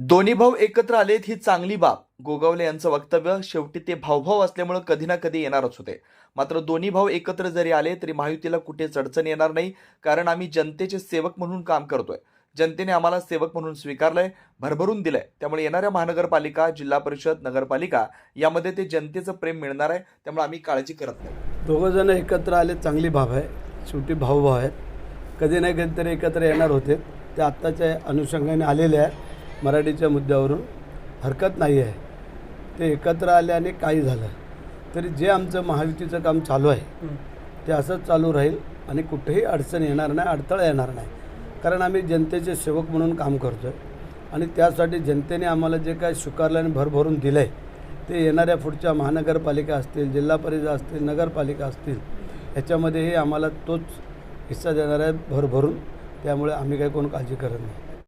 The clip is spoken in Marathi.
दोन्ही भाऊ एकत्र आलेत ही चांगली बाब. गोगावले यांचं वक्तव्य शेवटी ते भाऊभाऊ असल्यामुळं कधी ना कधी येणारच होते. मात्र दोन्ही भाऊ एकत्र जरी आले तरी महायुतीला कुठेच अडचण येणार नाही कारण आम्ही जनतेचे सेवक म्हणून काम करतोय. जनतेने आम्हाला सेवक म्हणून स्वीकारलंय भरभरून दिलंय. त्यामुळे येणाऱ्या महानगरपालिका जिल्हा परिषद नगरपालिका यामध्ये ते जनतेचं प्रेम मिळणार आहे त्यामुळे आम्ही काळजी करत नाही. दोघं जण एकत्र आले चांगली बाब आहे. शेवटी भाऊभाव आहेत. कधी नाही कधीतरी एकत्र येणार होते. ते आत्ताच्या अनुषंगाने आलेले आहे मराठीच्या मुद्द्यावरून हरकत नाही आहे. ते एकत्र आले आणि काही झालं. तरी जे आमचं महायुतीचं काम चालू आहे ते असंच चालू राहील आणि कुठेही अडचण येणार नाही अडथळा येणार नाही. कारण आम्ही जनतेचे सेवक म्हणून काम करतो आहे आणि त्यासाठी जनतेने आम्हाला जे काय स्वीकारलं आणि भरभरून दिलं आहे ते येणाऱ्या पुढच्या महानगरपालिका असतील जिल्हा परिषद असतील नगरपालिका असतील याच्यामध्येही आम्हाला तोच हिस्सा देणार आहे भरभरून त्यामुळे आम्ही काही कोण काळजी करत नाही.